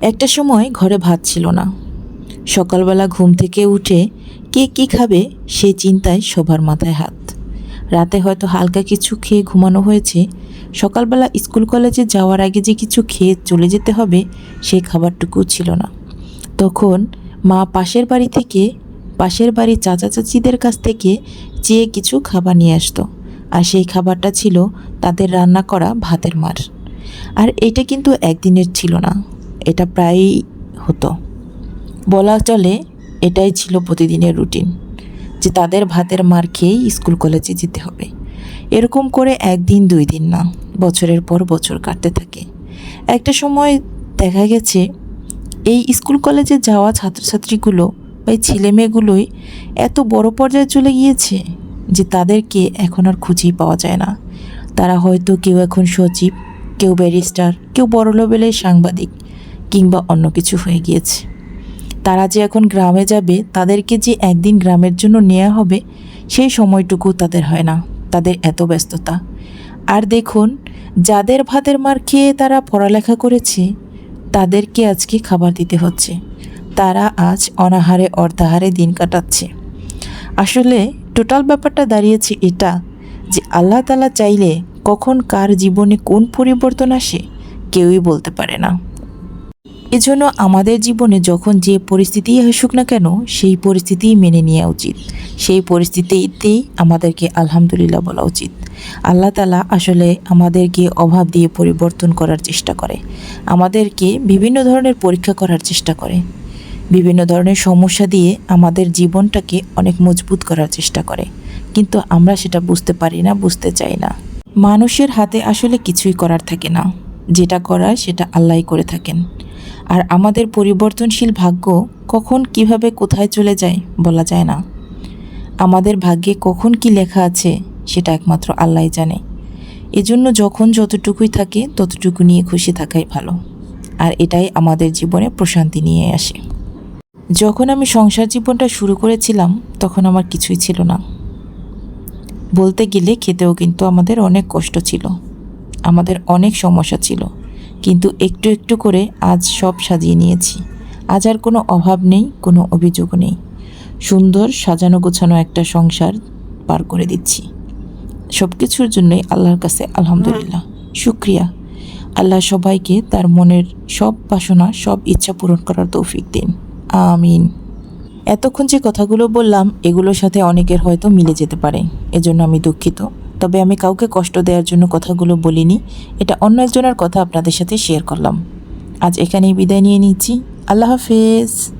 একটা সময় ঘরে ভাত ছিল না। সকালবেলা ঘুম থেকে উঠে কে কি খাবে সেই চিন্তায় সবার মাথায় হাত। রাতে হয়তো হালকা কিছু খেয়ে ঘুমানো হয়েছে। সকালবেলা স্কুল কলেজে যাওয়ার আগে যে কিছু খেয়ে চলে যেতে হবে সেই খাবারটুকু ছিল না। তখন মা পাশের বাড়ি থেকে পাশের বাড়ির চাচা চাচিদের কাছ থেকে চেয়ে কিছু খাবার নিয়ে আসতো। আর সেই খাবারটা ছিল তাদের রান্না করা ভাতের মার। আর এটা কিন্তু একদিনের ছিল না। এটা প্রায়ই হতো। বলা চলে, এটাই ছিল প্রতিদিনের রুটিন, যে তাদের ভাতের মার খেয়েই স্কুল কলেজে যেতে হবে। এরকম করে একদিন, দুই দিন না, বছরের পর বছর কাটতে থাকে। একটা সময় দেখা গেছে, এই স্কুল কলেজে যাওয়া ছাত্রছাত্রীগুলো বা এই ছেলেমেয়েগুলোই এত বড় পর্যায়ে চলে গিয়েছে যে তাদেরকে এখন আর খুঁজেই পাওয়া যায় না। তারা হয়তো কেউ এখন সচিব, কেউ ব্যারিস্টার, কেউ বড় লেভেলের সাংবাদিক কিংবা অন্য কিছু হয়ে গিয়েছে। তারা যে এখন গ্রামে যাবে, তাদেরকে যে একদিন গ্রামের জন্য নেওয়া হবে, সেই সময়টুকু তাদের হয় না। তাদের এত ব্যস্ততা। আর দেখুন, যাদের ভাতের মার খেয়ে তারা পড়ালেখা করেছে, তাদেরকে আজকে খাবার দিতে হচ্ছে। তারা আজ অনাহারে অর্ধাহারে দিন কাটাচ্ছে। আসলে টোটাল ব্যাপারটা দাঁড়িয়েছে এটা যে আল্লাহ তালা চাইলে কখন কার জীবনে কোন পরিবর্তন আসে, কেউই বলতে পারে না। এজন্য আমাদের জীবনে যখন যে পরিস্থিতিই আসুক না কেন, সেই পরিস্থিতিই মেনে নেওয়া উচিত। সেই পরিস্থিতিতেই আমাদেরকে আলহামদুলিল্লাহ বলা উচিত। আল্লাহ তালা আসলে আমাদেরকে অভাব দিয়ে পরিবর্তন করার চেষ্টা করে। আমাদেরকে বিভিন্ন ধরনের পরীক্ষা করার চেষ্টা করে। বিভিন্ন ধরনের সমস্যা দিয়ে আমাদের জীবনটাকে অনেক মজবুত করার চেষ্টা করে। কিন্তু আমরা সেটা বুঝতে পারি না, বুঝতে চাই না। মানুষের হাতে আসলে কিছুই করার থাকে না। যেটা করার সেটা আল্লাহই করে থাকেন। আর আমাদের পরিবর্তনশীল ভাগ্য কখন কীভাবে কোথায় চলে যায় বলা যায় না। আমাদের ভাগ্যে কখন কি লেখা আছে সেটা একমাত্র আল্লাহই জানে। এজন্য যখন যতটুকুই থাকে ততটুকু নিয়ে খুশি থাকাই ভালো। আর এটাই আমাদের জীবনে প্রশান্তি নিয়ে আসে। যখন আমি সংসার জীবনটা শুরু করেছিলাম তখন আমার কিছুই ছিল না। বলতে গেলে খেতেও কিন্তু আমাদের অনেক কষ্ট ছিল। আমাদের অনেক সমস্যা ছিল। কিন্তু একটু একটু করে আজ সব সাজিয়ে নিয়েছি। আজ আর কোনো অভাব নেই, কোনো অভিযোগ নেই। সুন্দর সাজানো গোছানো একটা সংসার পার করে দিচ্ছি। সব কিছুর জন্যই আল্লাহর কাছে আলহামদুলিল্লাহ। শুক্রিয়া। আল্লাহ সবাইকে তার মনের সব বাসনা, সব ইচ্ছা পূরণ করার তৌফিক দিন। আমিন। এতক্ষণ যে কথাগুলো বললাম, এগুলোর সাথে অনেকের হয়তো মিলে যেতে পারে। এজন্য আমি দুঃখিত। তবে আমি কাউকে কষ্ট দেওয়ার জন্য কথাগুলো বলিনি। এটা অন্য একজনের কথা আপনাদের সাথে শেয়ার করলাম। আজ এখানেই বিদায় নিয়ে নিচ্ছি। আল্লাহ হাফেজ।